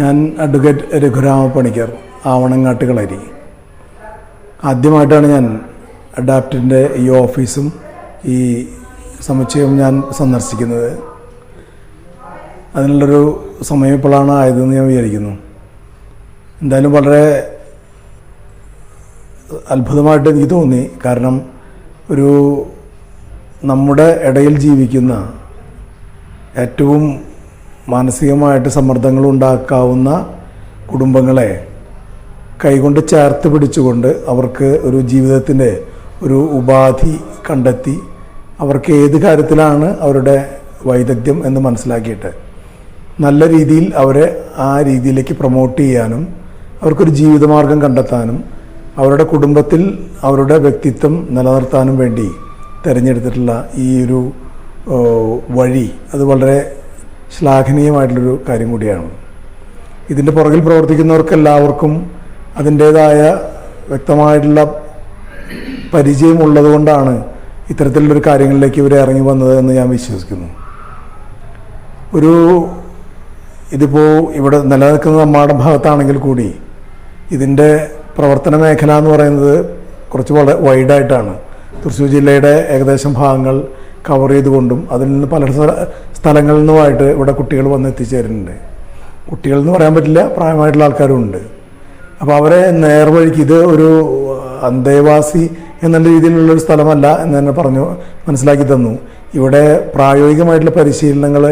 ഞാൻ അഡ്വക്കേറ്റ് രഘുരാമ പണിക്കർ ആവണങ്ങാട്ടുകളരി. ആദ്യമായിട്ടാണ് ഞാൻ അഡാപ്റ്റിന്റെ ഈ ഓഫീസും ഈ സമുച്ചയവും ഞാൻ സന്ദർശിക്കുന്നത്. അതിനുള്ളൊരു സമയം ഇപ്പോഴാണ് ആയതെന്ന് ഞാൻ വിചാരിക്കുന്നു. എന്തായാലും വളരെ അത്ഭുതമായിട്ട് എനിക്ക് തോന്നി. കാരണം ഒരു നമ്മുടെ ഇടയിൽ ജീവിക്കുന്ന ഏറ്റവും മാനസികമായിട്ട് സമ്മർദ്ദങ്ങൾ ഉണ്ടാക്കാവുന്ന കുടുംബങ്ങളെ കൈകൊണ്ട് ചേർത്ത് പിടിച്ചുകൊണ്ട് അവർക്ക് ഒരു ജീവിതത്തിന്റെ ഒരു ഉപാധി കണ്ടെത്തി അവർക്ക് ഏത് കാര്യത്തിലാണ് അവരുടെ വൈദഗ്ധ്യം എന്ന് മനസ്സിലാക്കിയിട്ട് നല്ല രീതിയിൽ അവരെ ആ രീതിയിലേക്ക് പ്രൊമോട്ട് ചെയ്യാനും അവർക്കൊരു ജീവിതമാർഗം കണ്ടെത്താനും അവരുടെ കുടുംബത്തിൽ അവരുടെ വ്യക്തിത്വം നിലനിർത്താനും വേണ്ടി തിരഞ്ഞെടുത്തിട്ടുള്ള ഈ ഒരു വഴി അത് വളരെ ശ്ലാഘനീയമായിട്ടുള്ളൊരു കാര്യം കൂടിയാണ്. ഇതിന്റെ പുറകിൽ പ്രവർത്തിക്കുന്നവർക്കെല്ലാവർക്കും അതിന്റേതായ വ്യക്തമായിട്ടുള്ള പരിചയം ഉള്ളതുകൊണ്ടാണ് ഇത്തരത്തിലുള്ളൊരു കാര്യങ്ങളിലേക്ക് ഇവർ ഇറങ്ങി വന്നത് എന്ന് ഞാൻ വിശ്വസിക്കുന്നു. ഒരു ഇതിപ്പോൾ ഇവിടെ നിലനിൽക്കുന്ന നമ്മുടെ ഭാഗത്താണെങ്കിൽ കൂടി ഇതിന്റെ പ്രവർത്തന മേഖല എന്ന് പറയുന്നത് കുറച്ച് വളരെ വൈഡായിട്ടാണ് തൃശ്ശൂർ ജില്ലയുടെ ഏകദേശം ഭാഗങ്ങൾ കവർ ചെയ്തുകൊണ്ടും അതിൽ നിന്ന് പല സ്ഥലങ്ങളിൽ നിന്നുമായിട്ട് ഇവിടെ കുട്ടികൾ വന്ന് എത്തിച്ചേരുന്നുണ്ട്. കുട്ടികൾ എന്ന് പറയാൻ പറ്റില്ല പ്രായമായിട്ടുള്ള ആൾക്കാരും ഉണ്ട്. അപ്പോൾ അവരെ നേർവഴിക്ക് ഇത് ഒരു അന്തേവാസി എന്നുള്ള രീതിയിലുള്ളൊരു സ്ഥലമല്ല എന്ന് തന്നെ പറഞ്ഞു മനസ്സിലാക്കി തന്നു. ഇവിടെ പ്രായോഗികമായിട്ടുള്ള പരിശീലനങ്ങൾ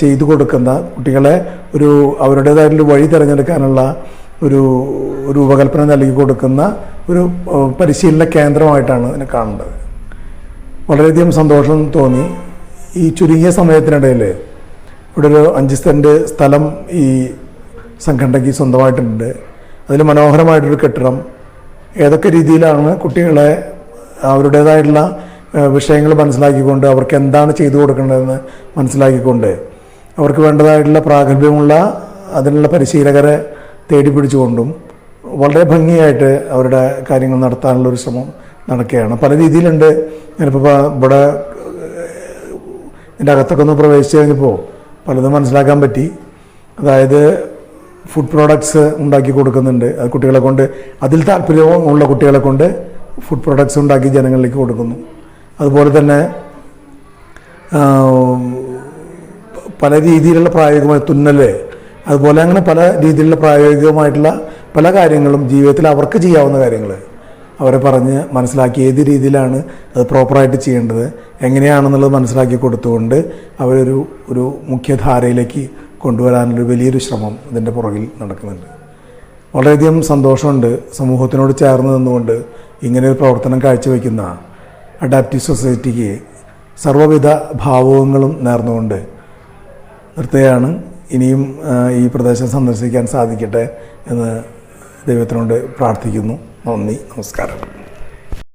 ചെയ്തു കൊടുക്കുന്ന കുട്ടികളെ ഒരു അവരുടേതായിട്ടുള്ള വഴി തിരഞ്ഞെടുക്കാനുള്ള ഒരു രൂപകൽപ്പന നൽകി കൊടുക്കുന്ന ഒരു പരിശീലന കേന്ദ്രമായിട്ടാണ് ഇതിനെ കാണേണ്ടത് വളരെയധികം സന്തോഷം തോന്നി. ഈ ചുരുങ്ങിയ സമയത്തിനിടയിൽ ഇവിടെ ഒരു അഞ്ച് സെന്റ് സ്ഥലം ഈ സംഘടനയ്ക്ക് സ്വന്തമായിട്ടുണ്ട്. അതിൽ മനോഹരമായിട്ടൊരു കെട്ടിടം. ഏതൊക്കെ രീതിയിലാണ് കുട്ടികളെ അവരുടേതായിട്ടുള്ള വിഷയങ്ങൾ മനസ്സിലാക്കിക്കൊണ്ട് അവർക്ക് എന്താണ് ചെയ്തു കൊടുക്കേണ്ടതെന്ന് മനസ്സിലാക്കിക്കൊണ്ട് അവർക്ക് വേണ്ടതായിട്ടുള്ള പ്രാഗൽഭ്യമുള്ള അതിനുള്ള പരിശീലകരെ തേടി പിടിച്ചുകൊണ്ടും വളരെ ഭംഗിയായിട്ട് അവരുടെ കാര്യങ്ങൾ നടത്താനുള്ള ഒരു ശ്രമം നടക്കുകയാണ്. പല രീതിയിലുണ്ട്. ഞാനിപ്പോൾ ഇവിടെ ഇതിന്റെ അകത്തൊക്കെ ഒന്ന് പ്രവേശിച്ച് കഴിഞ്ഞപ്പോൾ പലതും മനസ്സിലാക്കാൻ പറ്റി. അതായത് ഫുഡ് പ്രോഡക്ട്സ് ഉണ്ടാക്കി കൊടുക്കുന്നുണ്ട്. അത് കുട്ടികളെ കൊണ്ട് അതിൽ താല്പര്യമുള്ള കുട്ടികളെ കൊണ്ട് ഫുഡ് പ്രോഡക്ട്സ് ഉണ്ടാക്കി ജനങ്ങളിലേക്ക് കൊടുക്കുന്നു. അതുപോലെ തന്നെ പല രീതിയിലുള്ള പ്രായോഗികമായ തുന്നൽ അതുപോലെ അങ്ങനെ പല രീതിയിലുള്ള പ്രായോഗികമായിട്ടുള്ള പല കാര്യങ്ങളും ജീവിതത്തിൽ അവർക്ക് ചെയ്യാവുന്ന കാര്യങ്ങൾ അവരെ പറഞ്ഞ് മനസ്സിലാക്കി ഏത് രീതിയിലാണ് അത് പ്രോപ്പറായിട്ട് ചെയ്യേണ്ടത് എങ്ങനെയാണെന്നുള്ളത് മനസ്സിലാക്കി കൊടുത്തുകൊണ്ട് അവരൊരു ഒരു മുഖ്യധാരയിലേക്ക് കൊണ്ടുവരാനൊരു വലിയൊരു ശ്രമം ഇതിന്റെ പുറകിൽ നടക്കുന്നുണ്ട്. വളരെയധികം സന്തോഷമുണ്ട് സമൂഹത്തിനോട് ചേർന്ന് നിന്നുകൊണ്ട് ഇങ്ങനെ ഒരു പ്രവർത്തനം കാഴ്ചവെക്കുന്ന അഡാപ്റ്റീവ് സൊസൈറ്റിക്ക് സർവവിധ ഭാവുകങ്ങളും നേർന്നുകൊണ്ട് നിർത്തുകയാണ്. ഇനിയും ഈ പ്രദേശം സന്ദർശിക്കാൻ സാധിക്കട്ടെ എന്ന് ദൈവത്തിനോട് പ്രാർത്ഥിക്കുന്നു. നന്ദി നമസ്കാരം.